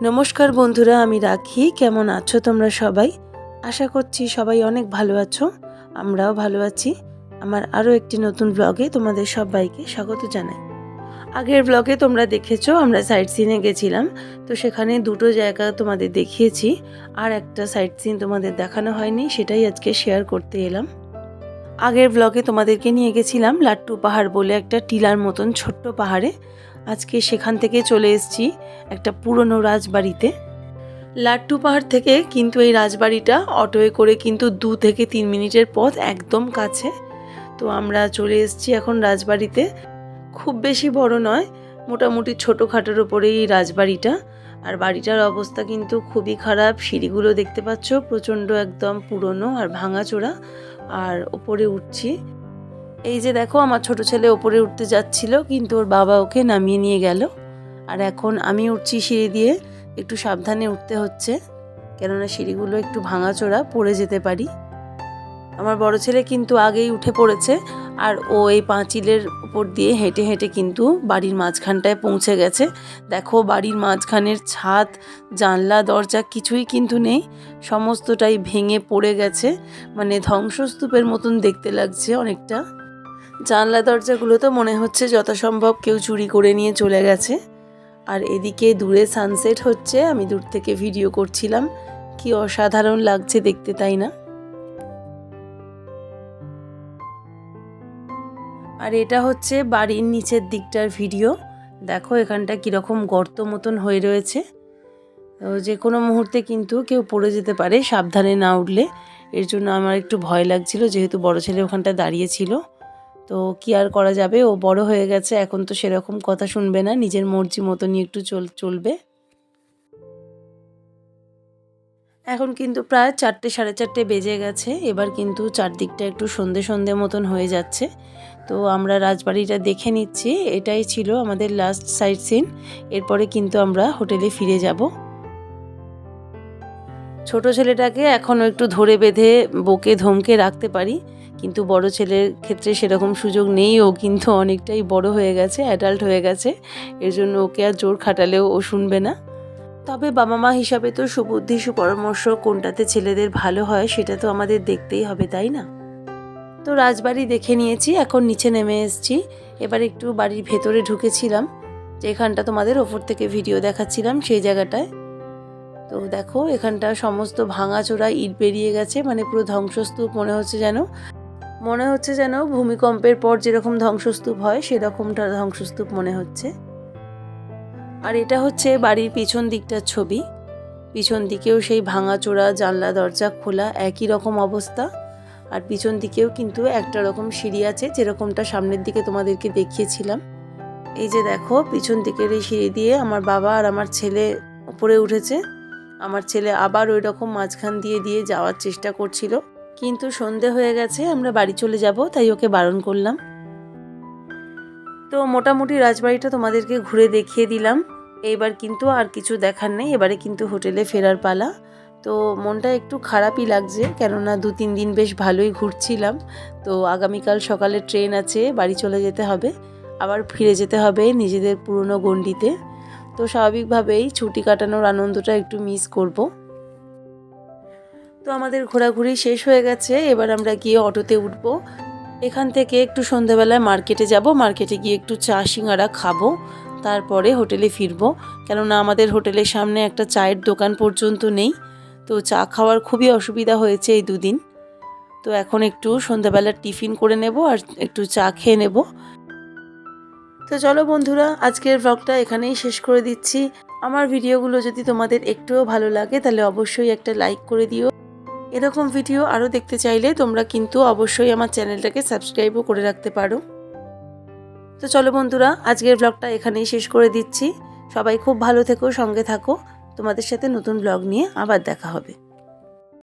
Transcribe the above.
নমস্কার বন্ধুরা, আমি রাখি। কেমন আছো তোমরা সবাই? আশা করছি সবাই অনেক ভালো আছো। আমরাও ভালো আছি। আমার আরও একটি নতুন ব্লগে তোমাদের সবাইকে স্বাগত জানাই। আগের ব্লগে তোমরা দেখেছ, আমরা সাইট সিনে গেছিলাম। তো সেখানে দুটো জায়গা তোমাদের দেখিয়েছি। আর একটা সাইট সিন তোমাদের দেখানো হয়নি, সেটাই আজকে শেয়ার করতে এলাম। আগের ব্লগে তোমাদেরকে নিয়ে গেছিলাম লাট্টু পাহাড় বলে একটা টিলার মতন ছোট্ট পাহাড়ে। আজকে সেখান থেকে চলে এসেছি একটা পুরনো রাজবাড়িতে। লাট্টু পাহাড় থেকে কিন্তু এই রাজবাড়িটা অটোয়ে করে কিন্তু দু থেকে তিন মিনিটের পথ একদম কাছে। তো আমরা চলে এসেছি এখন রাজবাড়িতে। খুব বেশি বড় নয়, মোটামুটি ছোটোখাটোর ওপরেই এই রাজবাড়িটা। আর বাড়িটার অবস্থা কিন্তু খুবই খারাপ, সিঁড়িগুলো দেখতে পাচ্ছ, প্রচণ্ড একদম পুরনো আর ভাঙাচোরা। আর ওপরে উঠছি। এই যে দেখো, আমার ছোট ছেলে ওপরে উঠতে যাচ্ছিল, কিন্তু ওর বাবা ওকে নামিয়ে নিয়ে গেল। আর এখন আমি উঠছি সিঁড়ি দিয়ে, একটু সাবধানে উঠতে হচ্ছে, কেননা সিঁড়িগুলো একটু ভাঙাচোরা, পড়ে যেতে পারি। আমার বড় ছেলে কিন্তু আগেই উঠে পড়েছে, আর ও এই পাঁচিলের উপর দিয়ে হেঁটে হেঁটে কিন্তু বাড়ির মাঝখানটায় পৌঁছে গেছে। দেখো, বাড়ির মাঝখানের ছাদ, জানলা, দরজা কিছুই কিন্তু নেই, সমস্তটাই ভেঙে পড়ে গেছে। মানে ধ্বংসস্তূপের মতন দেখতে লাগছে অনেকটা। জানলা দরজাগুলো তো মনে হচ্ছে যথাসম্ভব কেউ চুরি করে নিয়ে চলে গেছে। আর এদিকে দূরে সানসেট হচ্ছে, আমি দূর থেকে ভিডিও করছিলাম। কি অসাধারণ লাগছে দেখতে, তাই না? আর এটা হচ্ছে বাড়ির নিচের দিকটার ভিডিও। দেখো এখানটা কীরকম গর্ত মতন হয়ে রয়েছে। যে কোনো মুহূর্তে কিন্তু কেউ পড়ে যেতে পারে, সাবধানে না উঠলে। এর জন্য আমার একটু ভয় লাগছিল, যেহেতু বড় ছেলে ওখানটা দাঁড়িয়ে ছিল। তো কি আর করা যাবে? ও বড় হয়ে গেছে, এখন তো সেরকম কথা শুনবে না, নিজের মর্জি মতনই একটু চল, চলবে। এখন কিন্তু প্রায় চারটে, সাড়ে চারটে বেজে গেছে, এবার কিন্তু চারদিকটা একটু সন্ধে সন্ধে মতন হয়ে যাচ্ছে। তো আমরা রাজবাড়িটা দেখে নিচ্ছি, এটাই ছিল আমাদের লাস্ট সাইট সিন এরপরে কিন্তু আমরা হোটেলে ফিরে যাব। ছোট ছেলেটাকে এখনও একটু ধরে বেঁধে বকে ধমকে রাখতে পারি, কিন্তু বড় ছেলের ক্ষেত্রে সেরকম সুযোগ নেই। ও কিন্তু অনেকটাই বড় হয়ে গেছে অ্যাডাল্ট হয়ে গেছে। এর জন্য ওকে আর জোর খাটালেও ও শুনবে না। তবে বাবা মা হিসাবে তো সুবুদ্ধি, সুপরামর্শ কোনটাতে ছেলেদের ভালো হয় সেটা তো আমাদের দেখতেই হবে, তাই না? তো রাজবাড়ি দেখে নিয়েছি, এখন নিচে নেমে এসেছি। এবার একটু বাড়ির ভেতরে ঢুকেছিলাম, যেখানটা তোমাদের ওপর থেকে ভিডিও দেখাচ্ছিলাম, সেই জায়গাটায়। তো দেখো, এখানটা সমস্ত ভাঙাচোরা ইট বেরিয়ে গেছে মানে পুরো ধ্বংসস্তূপ মনে হচ্ছে যেন। মনে হচ্ছে যেন ভূমিকম্পের পর যেরকম ধ্বংসস্তূপ হয়, সেরকমটা ধ্বংসস্তূপ মনে হচ্ছে। আর এটা হচ্ছে বাড়ির পিছন দিকটার ছবি। পিছন দিকেও সেই ভাঙাচোরা জানলা দরজা খোলা, একই রকম অবস্থা। আর পিছন দিকেও কিন্তু একটা রকম সিঁড়ি আছে, যেরকমটা সামনের দিকে তোমাদেরকে দেখিয়েছিলাম। এই যে দেখো, পিছন দিকের এই সিঁড়ি দিয়ে আমার বাবা আর আমার ছেলে উপরে উঠেছে। আমার ছেলে আবার ওই রকম মাঝখান দিয়ে দিয়ে যাওয়ার চেষ্টা করছিল। কিন্তু সন্ধে হয়ে গেছে, আমরা বাড়ি চলে যাব, তাই ওকে বারণ করলাম। তো মোটামুটি রাজবাড়িটা তোমাদেরকে ঘুরে দেখিয়ে দিলাম। এইবার কিন্তু আর কিছু দেখার নেই, এবারে কিন্তু হোটেলে ফেরার পালা। তো মনটা একটু খারাপই লাগছে, কেননা দু তিন দিন বেশ ভালোই ঘুরছিলাম। তো আগামীকাল সকালে ট্রেন আছে, বাড়ি চলে যেতে হবে। আবার ফিরে যেতে হবে নিজেদের পুরনো গণ্ডিতে। তো স্বাভাবিকভাবেই ছুটি কাটানোর আনন্দটা একটু মিস করব। তো আমাদের ঘোরাঘুরি শেষ হয়ে গেছে, এবার আমরা গিয়ে অটোতে উঠবো। এখান থেকে একটু সন্ধ্যাবেলায় মার্কেটে যাব, মার্কেটে গিয়ে একটু চা, সিঙ্গারা খাব, তারপরে হোটেলে ফিরবো। কেননা আমাদের হোটেলের সামনে একটা চায়ের দোকান পর্যন্ত নেই, তো চা খাওয়ার খুবই অসুবিধা হয়েছে এই দুদিন। তো এখন একটু সন্ধ্যাবেলার টিফিন করে নেব আর একটু চা খেয়ে নেব। তো চলো বন্ধুরা, আজকের ব্লগটা এখানেই শেষ করে দিচ্ছি। আমার ভিডিওগুলো যদি তোমাদের একটুও ভালো লাগে, তাহলে অবশ্যই একটা লাইক করে দিও। এরকম ভিডিও আরও দেখতে চাইলে তোমরা কিন্তু অবশ্যই আমার চ্যানেলটাকে সাবস্ক্রাইবও করে রাখতে পারো। তো চলো বন্ধুরা, আজকের ব্লগটা এখানেই শেষ করে দিচ্ছি। সবাই খুব ভালো থেকো, সঙ্গে থাকো। তোমাদের সাথে নতুন ব্লগ নিয়ে আবার দেখা হবে।